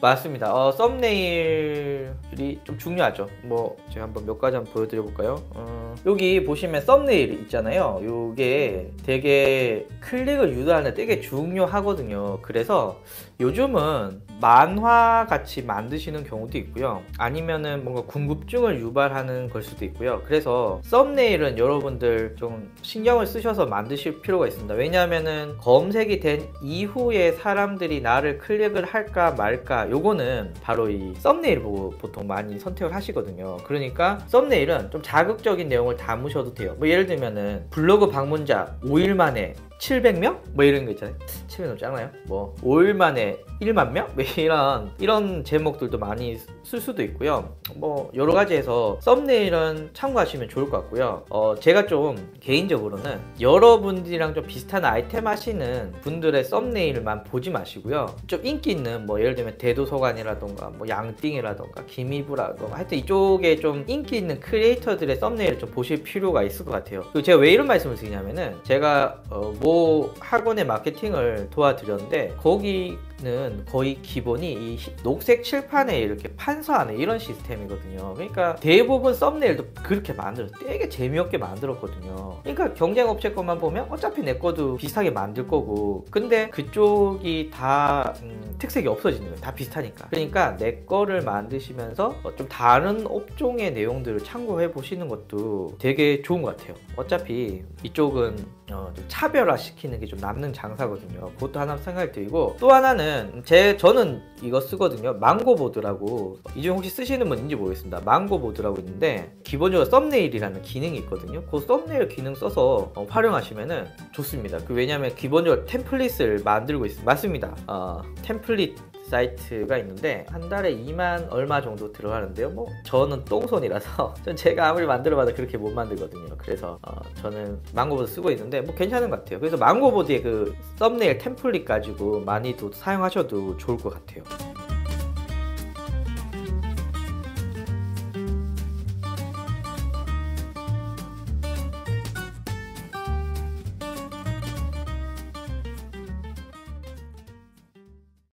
맞습니다. 어, 썸네일 이 좀 중요하죠. 뭐 제가 한번 몇 가지 한번 보여드려 볼까요? 어, 여기 보시면 썸네일 있잖아요. 이게 되게 클릭을 유도하는 데 되게 중요하거든요. 그래서 요즘은 만화 같이 만드시는 경우도 있고요. 아니면은 뭔가 궁금증을 유발하는 걸 수도 있고요. 그래서 썸네일은 여러분들 좀 신경을 쓰셔서 만드실 필요가 있습니다. 왜냐하면은 검색이 된 이후에 사람들이 나를 클릭을 할까 말까 요거는 바로 이 썸네일 보고 보통 많이 선택을 하시거든요. 그러니까 썸네일은 좀 자극적인 내용을 담으셔도 돼요. 뭐 예를 들면은 블로그 방문자 5일 만에 700명? 뭐 이런 거 있잖아요. 700명 작나요? 뭐 5일 만에 1만 명? 뭐 이런 이런 제목들도 많이 쓸 수도 있고요. 뭐 여러 가지에서 썸네일은 참고하시면 좋을 것 같고요. 어 제가 좀 개인적으로는 여러분들이랑 좀 비슷한 아이템 하시는 분들의 썸네일만 보지 마시고요. 좀 인기 있는 뭐 예를 들면 대도서관이라던가 뭐 양띵이라던가 김 이부라던가 하여튼 이쪽에 좀 인기 있는 크리에이터들의 썸네일을 좀 보실 필요가 있을 것 같아요. 그리고 제가 왜 이런 말씀을 드리냐면은 제가 어뭐 학원의 마케팅을 도와드렸는데 거기 는 거의 기본이 이 녹색 칠판에 이렇게 판서하는 이런 시스템이거든요. 그러니까 대부분 썸네일도 그렇게 만들어서 되게 재미없게 만들었거든요. 그러니까 경쟁 업체 것만 보면 어차피 내 것도 비슷하게 만들 거고 근데 그쪽이 다 음, 특색이 없어지는 거예요. 다 비슷하니까. 그러니까 내 거를 만드시면서 어, 좀 다른 업종의 내용들을 참고해 보시는 것도 되게 좋은 것 같아요. 어차피 이쪽은 어, 좀 차별화시키는 게 좀 남는 장사거든요. 그것도 하나 생각이 들고 또 하나는 제 저는 이거 쓰거든요. 망고보드라고 이중 혹시 쓰시는 분인지 모르겠습니다. 망고보드라고 있는데 기본적으로 썸네일이라는 기능이 있거든요. 그 썸네일 기능 써서 어, 활용하시면은 좋습니다. 그 왜냐하면 기본적으로 템플릿을 만들고 있습니다. 맞습니다. 어, 템플릿 사이트가 있는데 한 달에 2만 얼마 정도 들어가는데요. 뭐 저는 똥손이라서 전 제가 아무리 만들어봐도 그렇게 못 만들거든요. 그래서 어, 저는 망고보드 쓰고 있는데 뭐 괜찮은 것 같아요. 그래서 망고보드의 그 썸네일 템플릿 가지고 많이도 사용하셔도 좋을 것 같아요.